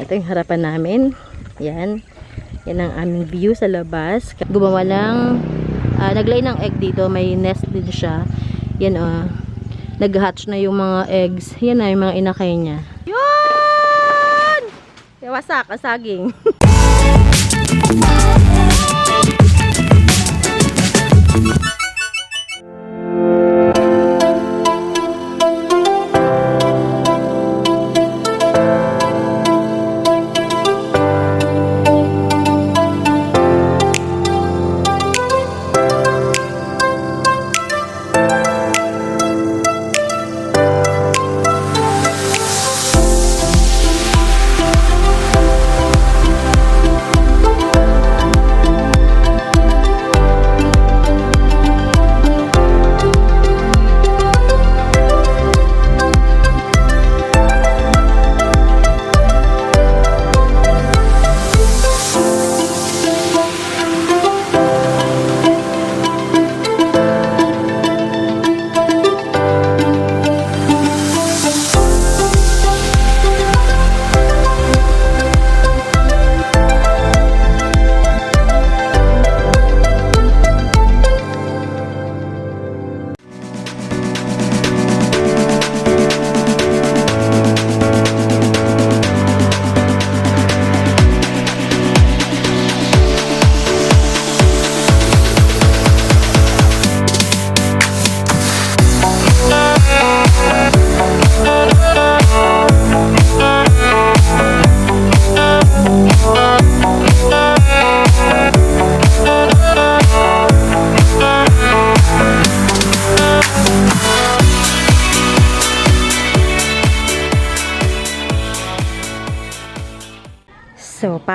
Ito yung harapan namin. Yan. Yan ang aming view sa labas. Gumawa ng, ah, naglay ng egg dito. May nest din siya. Yan o. nag-hatch na yung mga eggs. Yan na yung mga inakay niya. Yun! Wasak, ang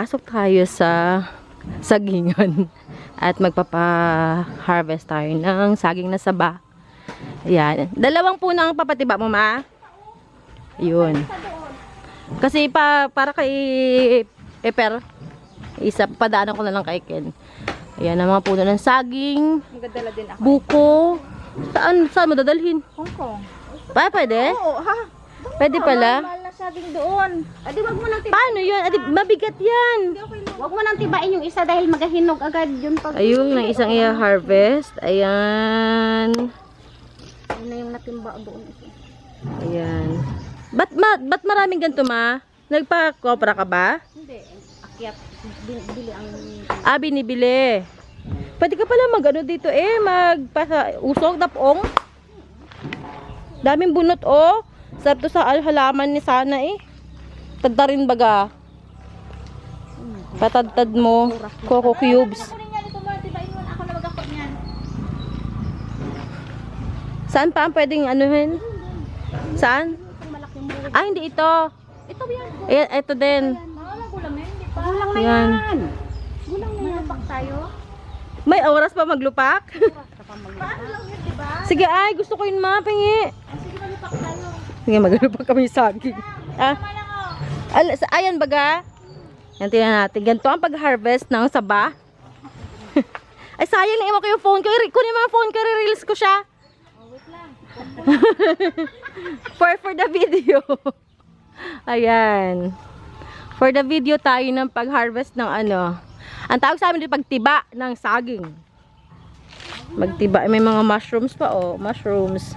saging. So, pasok tayo sa sagingan at magpapa-harvest tayo ng saging na saba. Ayan. Dalawang puno ang papatiba mo, ma? Yun. Kasi pa, para kay Eper, isa, padaanan ko na lang kay Ken. Ayan ang mga puno ng saging, Magdadala din ako. buko. Saan, saan mo dadalhin? Hong Kong. Pa, pwede? Oo, ha? Pwede pala? Saging doon. Adi, wag mo nang tibain. Paano yun? Adi, mabigat yan. Wag mo nang tibain yung isa dahil magahinog agad yun pag... Ayun, ng isang i-harvest. Ayan. Yun na yung natimba doon. Ayan. Ba't, ma, ba't maraming ganito, ma? Nagpa-kopra ka ba? Hindi. Akyat. Bili, bili ang... Ah, binibili. Pwede ka pala mag-ano dito eh, magpasa usog na poong. Daming bunot oh. Sarap to sa al- halaman ni sana eh. Tadtarin baga. Patadtad mo. Coco cubes. Rin yan. Saan pa ang pwedeng anuhin? Saan? Ah, hindi ito. Ito yan. Ayan, ito din. Gulang na ba? Gulang na Yan. yan. Gulang na yan. Tayo. May oras pa maglupak? Paano lang yun, di ba? Sige ay, gusto ko yun ma, pingi. Tayo. Sige, maglupak kami sa saging. Ah, al ayan baga. Yan, tingnan natin. Ganito ang pag-harvest ng saba. ay, sayang na iwan ko yung phone ko. Kunin mo yung phone ko, re-reels ko siya. Oh, wait lang. For, for the video. Ayan. For the video tayo ng pag-harvest ng ano. Ang tawag sa amin dito pagtiba ng saging. Magtiba. May mga mushrooms pa oh. Mushrooms.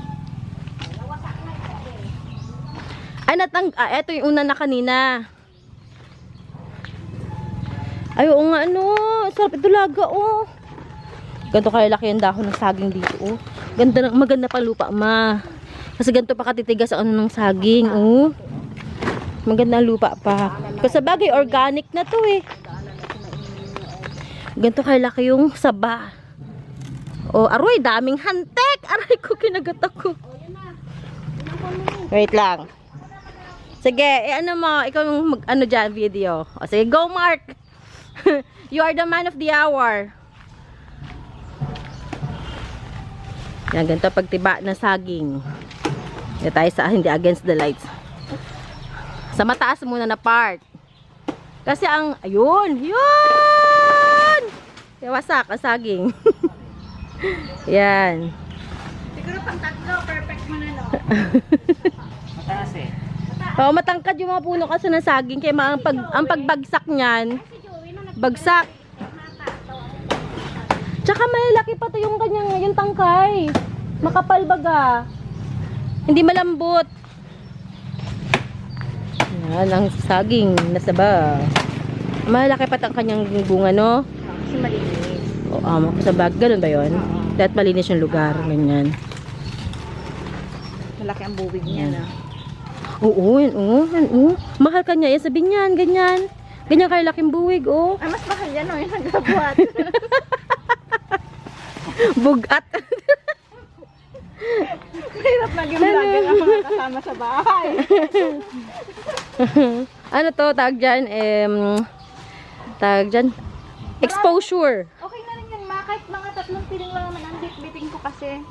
Ay, natang... Ah, eto yung una na kanina. Ay, oo nga ano. Sarap ito laga oh. Ganito kaya laki ang dahon ng saging dito oh. Ganda, ng- maganda pa lupa ma. Kasi ganito pa katitigas ang ano ng saging oh. Maganda lupa pa. Kasi bagay organic na to eh. Ganito kaya laki yung saba. Oh, aroy, daming hantek. Aray ko, kinagat ako. Wait lang. Sige, eh, ano mo, ikaw yung mag, ano dyan, video. O, sige, go Mark! you are the man of the hour. Yan, ganito pagtiba ng saging. Hindi tayo sa, hindi against the lights. Sa mataas muna na part. Kasi ang, ayun, yun! Wasak ang saging. Yan. Siguro pang tatlo, perfect mo na no. Mataas eh. Oo, matangkad yung mga puno kasi ng saging. Kaya ang, pag, ang pagbagsak niyan, bagsak. Tsaka malaki pa to yung kanyang yung tangkay. Makapal baga. Hindi malambot. Yan ang saging nasa ba. Malaki pa ang kanyang bunga, no? Kasi malinis. O, um, sa bag. Ganun ba yun? Dapat malinis yung lugar. Ganyan. Malaki ang buwig niya na. Oo, yan, oo, yan, oo. Mahal ka niya. Yan, sabihin niyan, ganyan. Ganyan kayo laking buwig, oh. Ay, mas mahal yan, no? Yung nagkabuhat. Bugat. Hirap na yung vlogger ang mga kasama sa bahay. ano to, tag dyan, em, tag dyan, exposure. Okay na rin yan, ma. Kahit mga tatlong piling lang naman ang bit-biting ko kasi.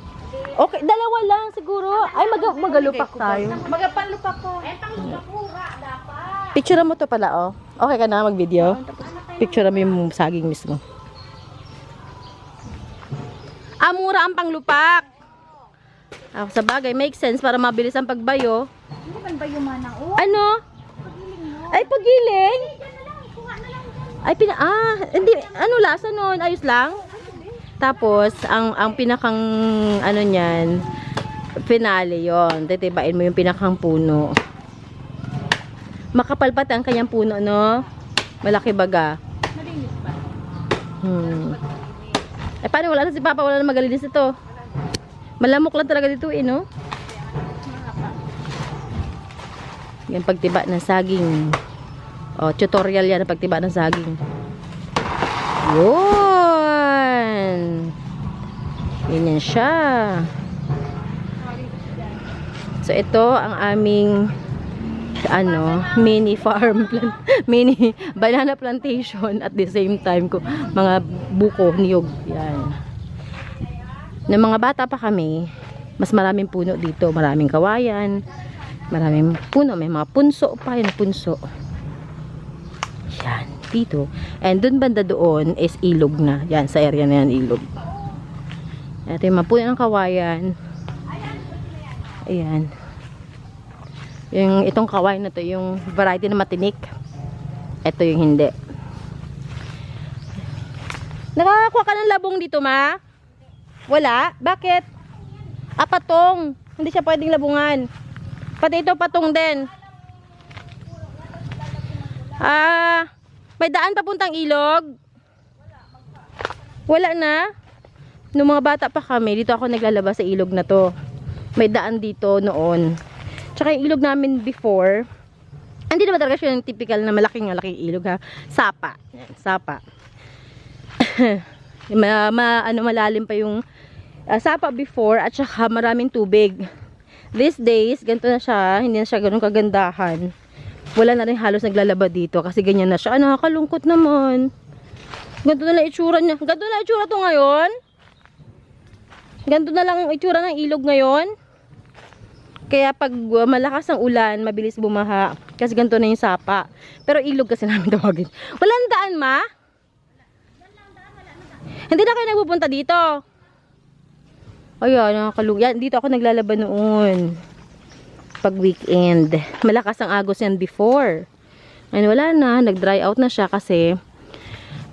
Okay, dalawa lang siguro. Ay, mag magalupak tayo. Magapanlupa ko. Eh, panglupa ko, dapat. Picture mo to pala, oh. Okay ka na mag-video? Picture mo yung saging mismo. Ah, mura ang panglupak. Ah, sa bagay, makes sense para mabilis ang pagbayo. Hindi man ba yung manang? Oh, Ano? pagiling mo. Ay, pagiling? Yan na lang, kuha na lang dyan. Ay, pina ah, hindi, ano lasa nun? Ayos lang? Tapos, ang, ang pinakang, ano niyan, finale yon Titibain mo yung pinakang puno. Makapal pati ang kanyang puno, no? Malaki baga. Malinis ba? Hmm. Eh, paano wala na si Papa? Wala na magalinis ito. Malamok lang talaga dito, eh, no? Yan pagtiba ng saging. Oh, tutorial yan pagtiba ng saging. Yun. Ganyan siya. So, ito ang aming ano, mini farm plant, mini banana plantation at the same time ko mga buko, niyog, yan. Nung mga bata pa kami, mas maraming puno dito, maraming kawayan, maraming puno, may mga punso pa, yung punso. Yan, dito. And dun banda doon is ilog na. Yan, sa area na yan, ilog. Ito yung mga puno ng kawayan. Ayan. Yung itong kawayan na to, yung variety na matinik. Ito yung hindi. Nakakakuha ka ng labong dito, ma? Wala? Bakit? Ah, patong. Hindi siya pwedeng labungan. Pati ito patong din. Ah, may daan papuntang ilog? Wala na? Nung mga bata pa kami, dito ako naglalabas sa ilog na to. May daan dito noon. Tsaka yung ilog namin before, hindi naman talaga siya yung typical na malaking malaking ilog ha. Sapa. Yan, sapa. ma, ma- ano, malalim pa yung ah, sapa before at saka maraming tubig. These days, ganito na siya. Hindi na siya ganun kagandahan. Wala na rin halos naglalaba dito kasi ganyan na siya. Ah, nakakalungkot naman. Ganito na lang itsura niya. Ganito na itsura to ngayon. Ganito na lang ang itsura ng ilog ngayon. Kaya pag uh, malakas ang ulan, mabilis bumaha. Kasi ganito na yung sapa. Pero ilog kasi namin tawagin. Walang daan, ma? Hindi na kayo nagpupunta dito. Ayan, nakakalug. Yan, dito ako naglalaba noon. Pag weekend. Malakas ang agos yan before. Ngayon wala na. Nag-dry out na siya kasi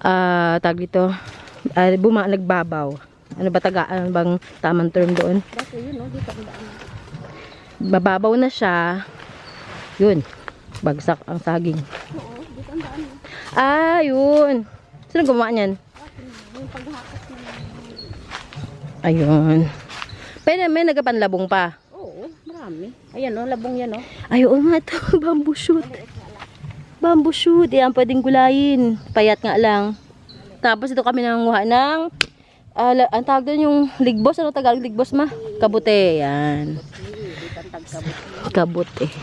ah tag dito ah, buma, nagbabaw. Ano ba taga, ano bang tamang term doon? Bababaw na siya. Yun. Bagsak ang saging. Ah, yun. Sino gumawa niyan? Ayun. Pero may nagapanlabong pa. Marami. Ayan, no? Labong yan, no? Ay, oo nga ito. Bamboo shoot. Bamboo shoot. Yan, pwedeng gulayin. Payat nga lang. Tapos ito kami nanguha ng ah, la- ang tawag doon yung ligbos. Ano Tagalog ligbos ma? Kabute. Yan. Kabute.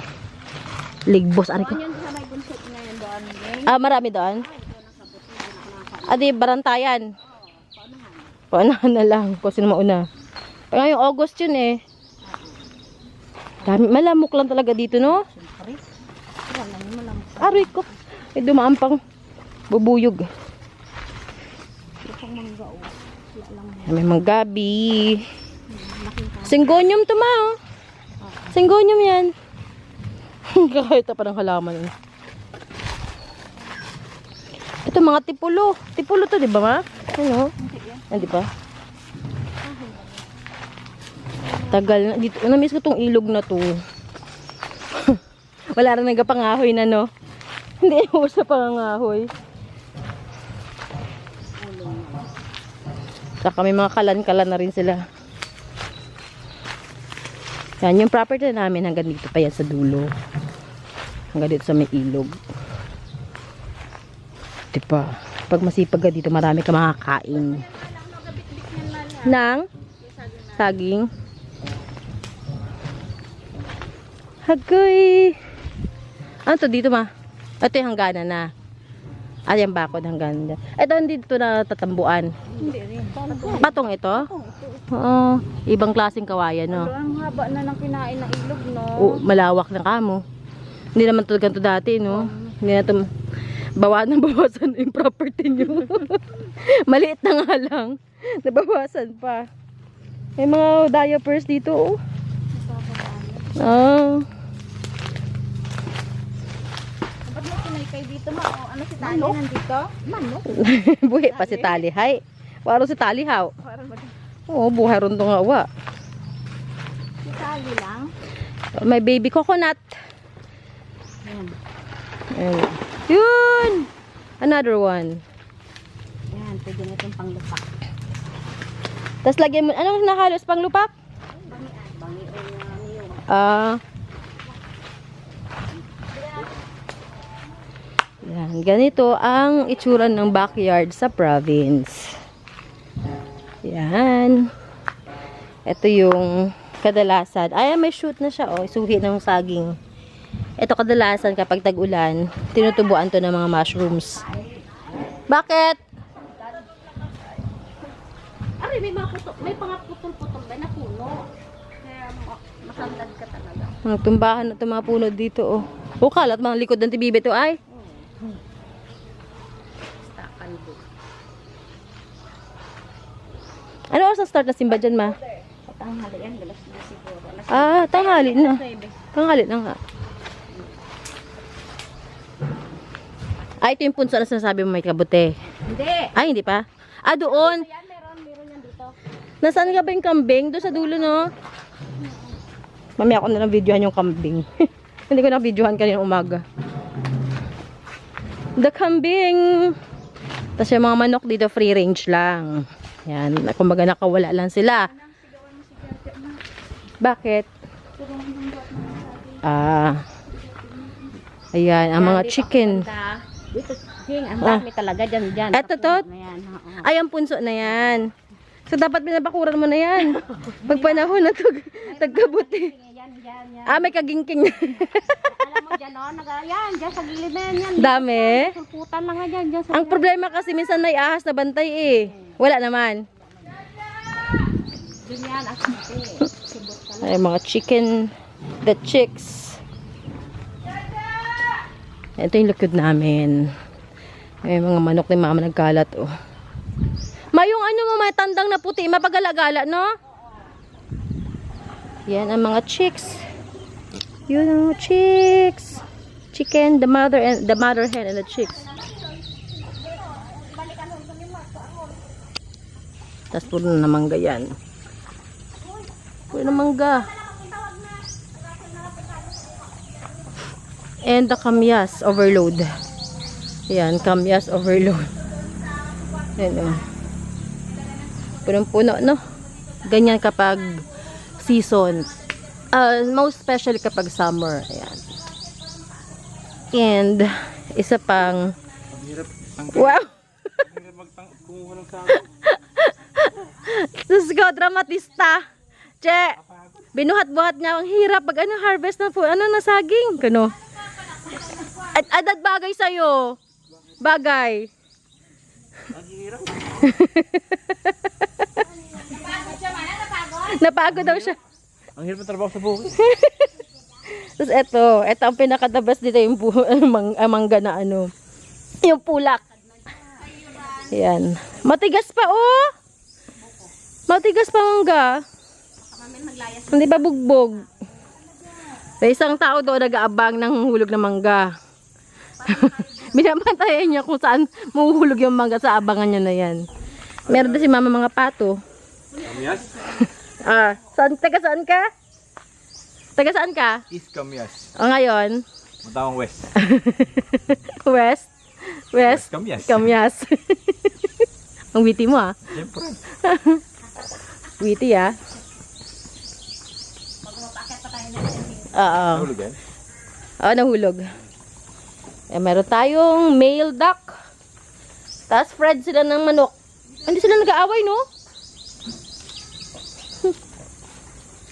Ligbos. Ko. Ano ngayon? May Ah, marami doon? Ah, di, barantayan. Paunahan na lang. Kung sino mauna. Pero ngayong August yun eh. Dami, malamok lang talaga dito, no? Siyempre. Wala yung malam. Aray ko. May dumaan pang bubuyog. Ito mangga, oh. May manggabi. Singgonium to ma, oh. Singgonium yan. Kahit pa ng halaman. eh. Ito mga tipulo. Tipulo to, di ba ma? Ano? Hindi pa. Tagal na. Dito, na-miss ko tong ilog na to. Wala rin nagkapangahoy na, no? Hindi mo sa pangangahoy. Saka may mga kalan-kalan na rin sila. Yan, yung property namin hanggang dito pa yan sa dulo. Hanggang dito sa may ilog. Diba? Pag masipag ka dito, marami ka makakain. Nang? Saging? Hagoy! Ano to dito ma? Ito yung hangganan na. At yung bakod hangganan dyan. Ito hindi dito na tatambuan. Hindi rin. Batong ito? Oo. Ibang klaseng kawayan, no? Ang haba na ng kinain ng ilog, no? O, malawak na kamo. Hindi naman to ganito dati, no? Hindi na to, bawa na bawasan yung property nyo. Maliit na nga lang. Nabawasan pa. May mga diapers dito, oh. Ah. Kinaykay dito, ma? O, ano si Tanya nandito? Manok. buhay pa si Talihay. Waro si Talihaw. Parang mag... Oo, buhay ron to nga wa. Si Tali lang. May baby coconut. Yan. Ayun. Yun! Another one. Yan, pwede na itong panglupak. Tapos lagyan mo, anong nahalos pang lupak? Bangian. Bangi o Yan, ganito ang itsura ng backyard sa province. Yan. Ito yung kadalasan. Ay, may shoot na siya, oh. Suhi ng saging. Ito kadalasan kapag tag-ulan, tinutubuan to ng mga mushrooms. Bakit? Ari, may mga puto, may mga putol-putol ba na puno? Kaya ma- masandad ka talaga. Nagtumbahan na mga puno dito, oh. Oh, kalat mga likod ng tibibe to, ay. Stakan doon. Ano oras ang start na simba dyan, ma? Tanghali yan, galas na siguro. Ah, tanghali na. 9. Tanghali na nga. Ah, ito yung punso na sinasabi mo may kabute. Hindi. Ay, hindi pa? Ah, doon. Yan, meron, meron yan dito. Nasaan ka ba yung kambing? Doon sa dulo, no? Mamaya ako na lang videohan yung kambing. hindi ko na videohan kanina umaga. The kambing! Tapos yung mga manok dito, free range lang. Yan. Kumbaga nakawala lang sila. Bakit? Ah. Ayan, ang mga chicken. Dito, King, ang dami talaga dyan, dyan. Eto, oo. Ay, ang punso na yan. So, dapat binabakuran mo na yan. Pag panahon na tag tagkabuti. Yan, yan, yan. Ah, may kagingking. Alam mo dyan, oh, naga, yan, dyan sa gilid na yan, yan. Dami. Sulputan lang nga dyan, dyan sa Ang problema kasi minsan may ahas na bantay eh. Wala naman. Dyan yan. Sibot ka lang. Ay, mga chicken, the chicks. Ito yung likod namin. May mga manok ni mama nagkalat oh. Ma, yung ano mo, may tandang na puti, mapagala-gala, no? Yan ang mga chicks. Yun ang chicks. Chicken, the mother and the mother hen and the chicks. Tapos puro na mangga yan. Puro na mangga. And the kamyas overload. Yan, kamyas overload. Yan o. Punong-puno, no? Ganyan kapag season. Uh, most especially kapag summer. Ayan. And, isa pang... Wow! Diyos ko, dramatista. Che, binuhat-buhat niya. Ang hirap pag ano, harvest na po. Ano na saging? Kano? At adad bagay sa'yo. Bagay. Napagod daw siya. Ang hirap ng trabaho sa bukid. Tapos eto, eto ang pinaka-the best dito yung mang, mangga na ano. Yung pulak. Yan. Matigas pa oh. Matigas pa mangga. Hindi pa bugbog. May isang tao doon nag-aabang ng hulog ng mangga. Binabantayan niya kung saan mahuhulog yung mangga sa abangan niya na yan. Meron din si mama mga pato. Kamias? Ah, saan, taga saan ka? Taga saan ka? East Kamias. O ngayon, Matawang West. west? West? Kamias. Kamyas. Ang witty mo ah. Siyempre. Witty ah. Oo. Nahulog yan? Oo, nahulog. Eh, meron tayong male duck. Tapos friend sila ng manok. Hindi sila nag-aaway, no?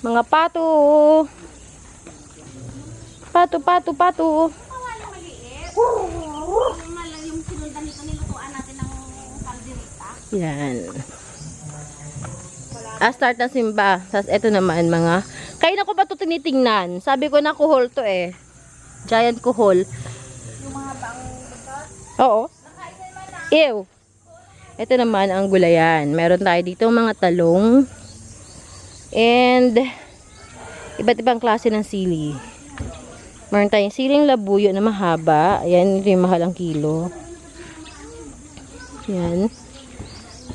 Mga pato. Pato, pato, pato. Yan. Ah, start na simba. Tapos eto naman mga... Kaya na ko ba ito tinitingnan? Sabi ko na kuhol to eh. Giant kuhol. Yung mga bang Oo. Ew. Ito naman ang gulayan. Meron tayo dito mga talong. And iba't ibang klase ng sili. Meron tayong siling labuyo na mahaba. Ayan, ito yung mahal ang kilo. Yan.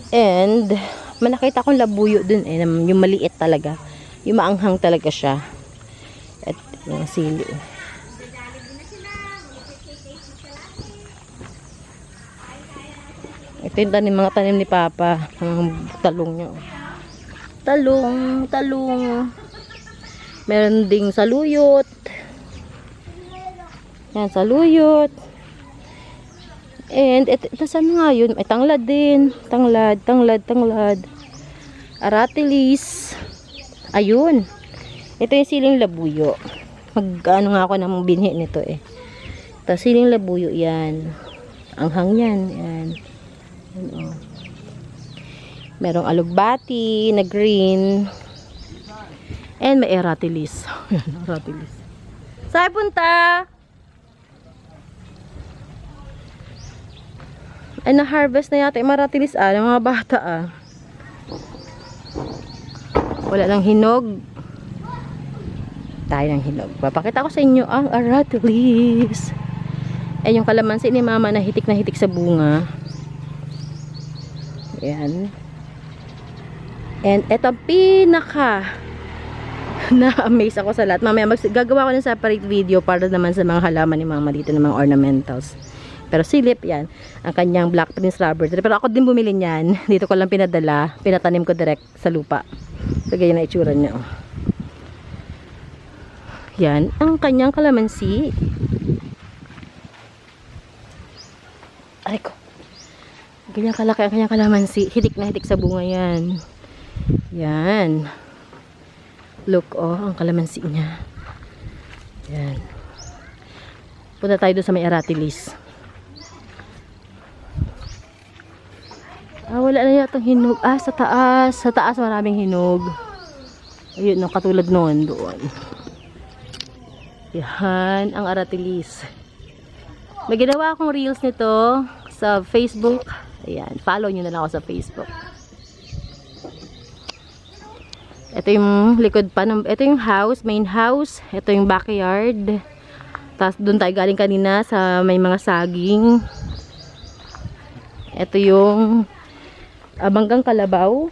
And may nakita akong labuyo dun eh. Yung maliit talaga. Yung maanghang talaga siya. At yung sili. Ito yung tanim, mga tanim ni Papa. Ang talong nyo. Talong, talong. Meron ding saluyot. Yan, saluyot. And, ito, ito saan nga yun? Ay, tanglad din. Tanglad, tanglad, tanglad. Aratilis. Ayun. Ito yung siling labuyo. Mag, ano nga ako ng binhi nito eh. Tapos siling labuyo yan. Anghang yan. Yan. Yan, oh. Merong alugbati na green. And may aratilis. Yan, aratilis. Saan punta? Ay, na-harvest na yata yung maratilis ah, ng mga bata ah. Wala lang hinog. Tayo ng hinog. Papakita ko sa inyo ang aratilis. Ay, yung kalamansi ni mama na hitik na hitik sa bunga. Ayan. And eto pinaka na-amaze ako sa lahat. Mamaya gagawa ko ng separate video para naman sa mga halaman ni mama dito ng mga ornamentals. Pero silip yan, ang kanyang Black Prince rubber tree. Pero ako din bumili niyan. Dito ko lang pinadala. Pinatanim ko direct sa lupa. So, ganyan na itsura niya. oh. Yan, ang kanyang kalamansi. Aray ko. Ganyan kalaki ang kanyang kalamansi. Hitik na hitik sa bunga yan. Yan. Look, oh, ang kalamansi niya. Yan. Punta tayo doon sa may aratilis. Ah, wala na yata hinog. Ah, sa taas. Sa taas maraming hinog. Ayun, no, katulad noon doon. Yan, ang aratilis. May ginawa akong reels nito sa Facebook. Ayan, follow nyo na lang ako sa Facebook. Ito yung likod pa. Ng, ito yung house, main house. Ito yung backyard. Tapos doon tayo galing kanina sa may mga saging. Ito yung ah, manggang kalabaw.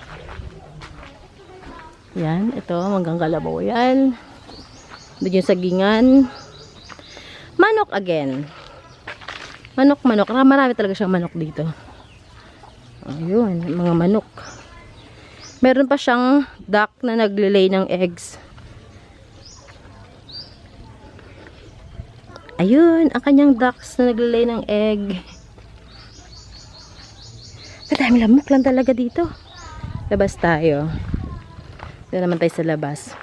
Yan, ito, manggang kalabaw yan. Doon yung sagingan. Manok again. Manok, manok. Marami talaga siyang manok dito. Ayun, mga manok. Meron pa siyang duck na naglilay ng eggs. Ayun, ang kanyang ducks na naglilay ng egg. Madami lamok lang talaga dito. Labas tayo. Dito naman tayo sa labas.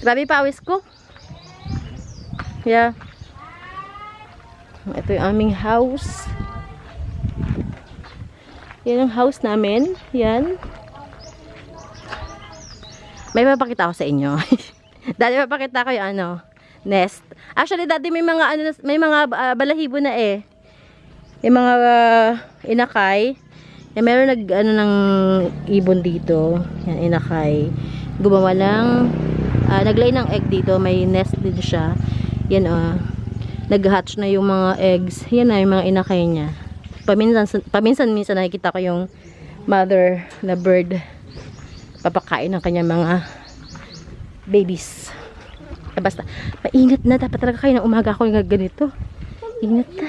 Grabe pawis ko. Yeah. Ito yung aming house. Yan ang house namin. Yan. May papakita ko sa inyo. dati papakita ko yung ano, nest. Actually, dati may mga ano, may mga ah, balahibo na eh. Yung mga ah, inakay. Eh, meron nag, ano, ng ibon dito. Yan, inakay. Gumawa lang, ah, naglay ng egg dito. May nest din siya. Yan, oh. Nag-hatch na yung mga eggs. Yan na, yung mga inakay niya. Paminsan, paminsan, minsan nakikita ko yung mother na bird papakain ng kanyang mga babies. Eh, basta, maingat na. Dapat talaga kayo ng umaga ako yung ganito. Ingat na.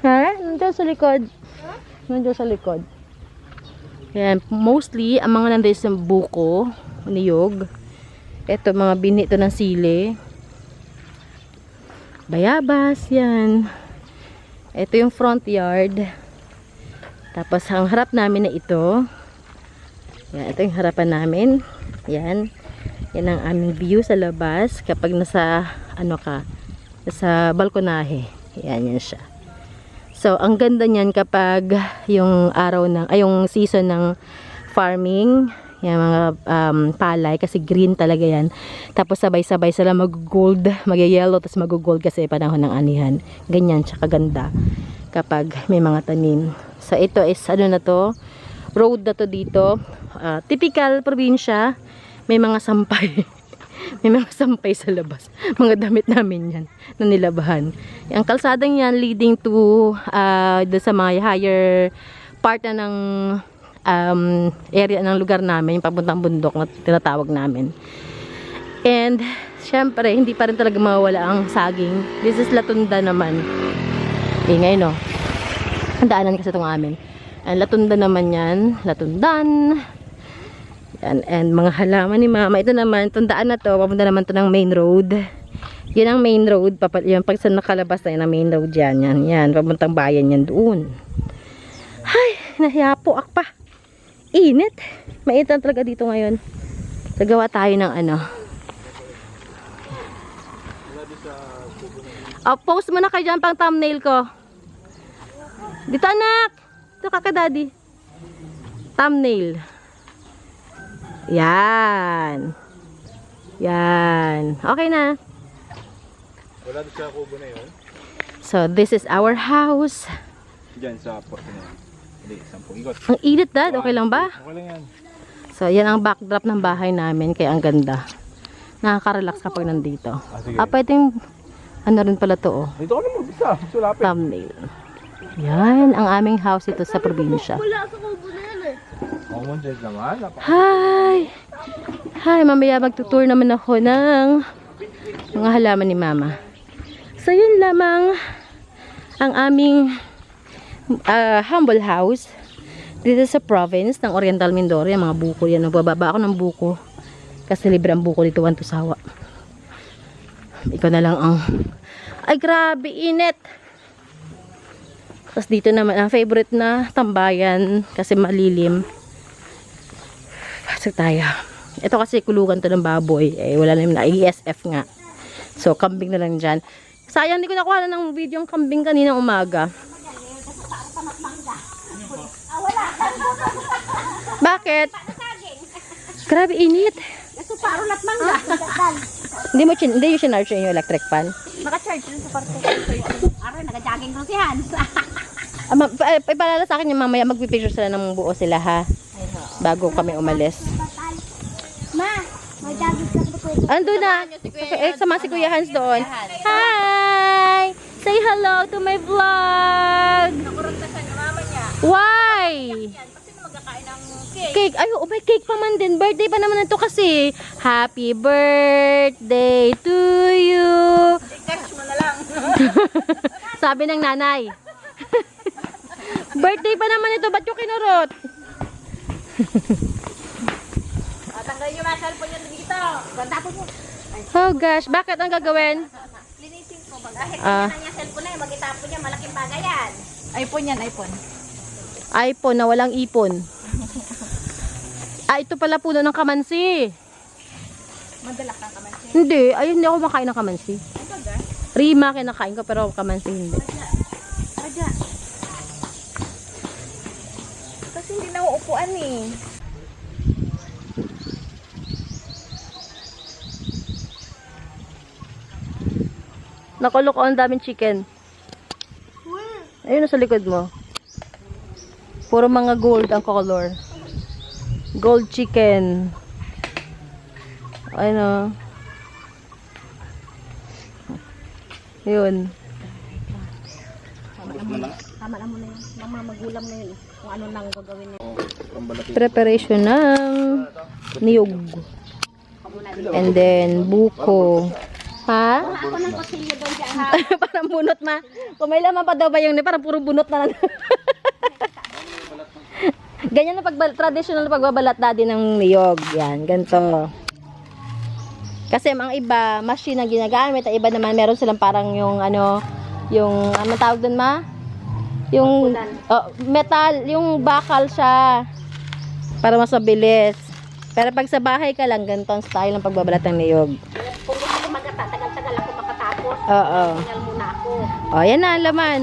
Ha? Nandiyan sa likod. Nandiyan sa likod. Yan. Mostly, ang mga nandiyan sa buko, niyog. Ito, mga bini ito ng sili. Bayabas, yan. Ito yung front yard. Tapos, ang harap namin na ito. Yan, ito yung harapan namin. Yan. Yan ang aming view sa labas kapag nasa, ano ka, nasa balkonahe. Yan, yan siya. So, ang ganda niyan kapag yung araw ng, ay yung season ng farming, yung mga um, palay, kasi green talaga yan. Tapos sabay-sabay sila mag-gold, mag-yellow, tapos mag-gold kasi panahon ng anihan. Ganyan siya kaganda kapag may mga tanim. So, ito is, ano na to, road na to dito. Ah, typical probinsya, may mga sampay. may mga sampay sa labas. Mga damit namin yan na nilabahan. Ang kalsadang yan leading to uh, sa mga higher part na ng um, area ng lugar namin, yung papuntang bundok na tinatawag namin. And, syempre, hindi pa rin talaga mawawala ang saging. This is Latunda naman. Ingay, no? Ang daanan kasi itong amin. And Latunda naman yan. Latundan. Yan, and mga halaman ni mama. Ito naman, itong daan na to, papunta naman to ng main road. Yan ang main road. Papa, yan, pag sa nakalabas na yan, ang main road yan. Yan, yan. Papuntang bayan yan doon. Ay, nahiyapo ak pa. Init. Mainit na talaga dito ngayon. Nagawa tayo ng ano. Oh, post mo na kayo dyan pang thumbnail ko. Dito anak. Dito kaka daddy. Thumbnail. Yan. Yan. Okay na. Wala doon sa kubo na yun. So, this is our house. Diyan sa porto na yan. Hindi, sampung ikot. Ang init dad. Okay lang ba? Okay lang yan. So, yan ang backdrop ng bahay namin. Kaya ang ganda. Nakaka-relax kapag nandito. Ah, sige. Ah, pwedeng, ano rin pala to, oh. Dito ka na mag-isa. Sulapit. Thumbnail. Yan, ang aming house ito sa probinsya. Yan eh. Sense naman. Hi! Hi, mamaya magtutour naman ako ng mga halaman ni Mama. So, yun lamang ang aming ah, humble house dito sa province ng Oriental Mindoro. Yung mga buko yan. Nagbababa ako ng buko. Kasi libre ang buko dito, Wantusawa. Ikaw na lang ang... Ay, grabe, init! Tapos dito naman, ang favorite na tambayan kasi malilim. Pasok tayo. Ito kasi kulugan to ng baboy. Eh, wala na yung na ESF nga. So, kambing na lang dyan. Sayang, hindi ko nakuha na ng video yung kambing kanina umaga. Bakit? Grabe, init. Kaso paro lat mangga. Hindi mo chin, hindi yung sinarge yung electric fan. Naka-charge rin sa parte. Aray, naka-jogging ko si Hans. Ah, ma- pa- eh, ipalala sa akin yung mamaya magpipicture sila ng buo sila ha. Bago kami umalis. Ma, may jogging ka. Ando na. Eh, sama si Kuya Hans doon. Hi! Say hello to my vlog! Why? Cake. Ay, oh, may cake pa man din. Birthday pa naman ito kasi. Happy birthday to you. Sabi ng nanay. birthday pa naman ito. Ba't yung kinurot? Tanggalin yung mga cellphone niya dito. Tapos mo. Oh gosh, bakit ang gagawin? Linisin ko. Kahit Ah. na niya cellphone na yun, mag-itapon niya, malaking bagay yan. iPhone yan, iPhone. iPhone na walang ipon. Ah, ito pala puno ng kamansi. Madalak ng kamay. Hindi, ayun hindi ako makain ng kamansi. Rima kinakain ko pero kamansi hindi. Radya. Kasi hindi na ako upuan eh. Nakulok ang daming chicken. Ayun nasa likod mo. Puro mga gold ang color. Gold chicken. Ano? Yun. Tama na mo na yun. Mga magulam na yun. Kung ano nang gagawin niya. Preparation ng niyog. And then, buko. Ha? Ako ng kutsilyo doon dyan ha. parang bunot ma. Kung may laman pa daw ba yung ni, parang puro bunot na lang. Ganyan na pagbal traditional na pagbabalat dati ng niyog. Yan, ganito. Kasi ang iba, machine ang ginagamit. Ang iba naman, meron silang parang yung ano, yung, ano tawag doon ma? Yung, oh, metal, yung bakal siya. Para mas mabilis. Pero pag sa bahay ka lang, ganito ang style ng pagbabalat ng niyog. Kung gusto ko magata, tagal-tagal ako makatapos. Oo. Tagal muna ako. Oh, yan na ang laman.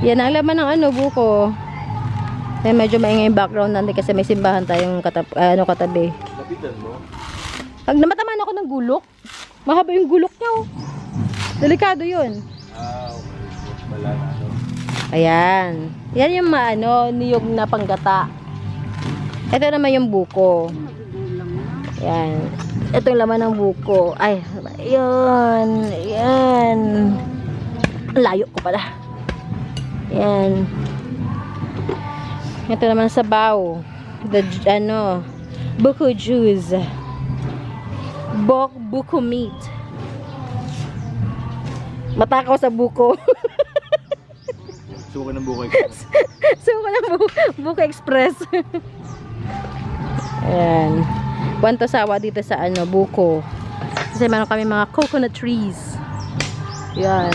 Yan ang laman ng ano, buko. Eh, medyo maingay yung background natin kasi may simbahan tayong katab ano, katabi. Lapitan mo. Pag namataman ako ng gulok, mahaba yung gulok niya. oh. Delikado yun. Ah, okay. Wala na ano. Ayan. Yan yung maano, niyog na panggata. Ito naman yung buko. Yan. Ito yung laman ng buko. Ay, yan. Yan. Layo ko pala. Yan. Ito naman sabaw. The, ano, buko juice. Bok buko meat. Matakaw sa buko. Suka ng bukay. so, ko ng bu Buko Express. Ayan. Kwanto sawa dito sa ano, buko. Kasi meron kami mga coconut trees. Yan.